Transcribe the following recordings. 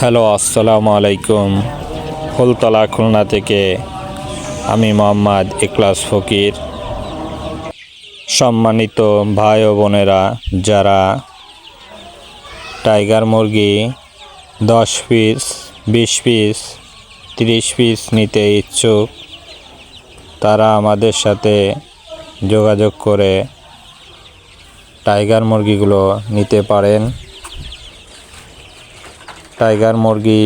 Hello, আসসালামু আলাইকুম। ফুলতলা খুলনা থেকে আমি মোহাম্মদ ইকলাস ফকির। সম্মানিত ভাই ও বোনেরা, যারা টাইগার মুরগি দশ পিস, বিশ পিস, তিরিশ পিস নিতে ইচ্ছুক, তারা আমাদের সাথে যোগাযোগ করে টাইগার মুরগিগুলো নিতে পারেন। টাইগার মুরগি,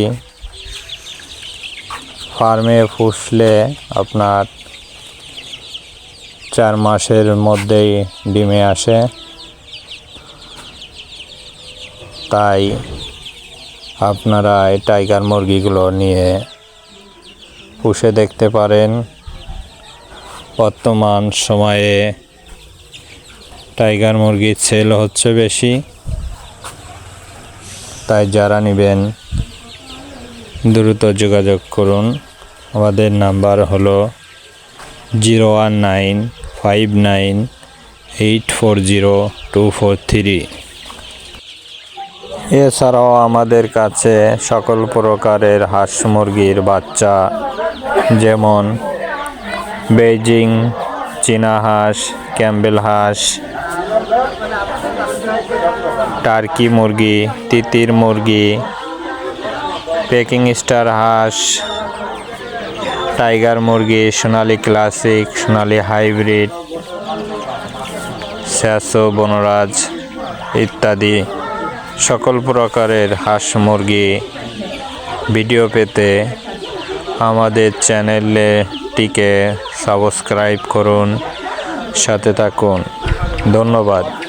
ফার্মে পুষলে আপনার চার মাসের মধ্যেই ডিমে আসে। তাই আপনারা এই টাইগার মুরগিগুলো নিয়ে পুষে দেখতে পারেন। বর্তমান সময়ে টাইগার মুরগির সেল হচ্ছে বেশি। তাই যারা নেবেন, দ্রুত যোগাযোগ করুন। আমাদের নাম্বার হলো zero one nine five nine eight four zero two four three. এছাড়াও আমাদের কাছে সকল প্রকারের হাঁস মুরগির বাচ্চা, যেমন বেইজিং, চীনা হাঁস, ক্যাম্বেল হাঁস টার্কি মুরগি, তিতির মুরগি পেকিং স্টার হাঁস টাইগার মুরগি, Sonali classic Sonali hybrid Sasso Vanaraja ইত্যাদি। সকল প্রকারের হাঁস মুরগি ভিডিও পেতে আমাদের চ্যানেলটিকে সাবস্ক্রাইব করুন, সাথে থাকুন। ধন্যবাদ।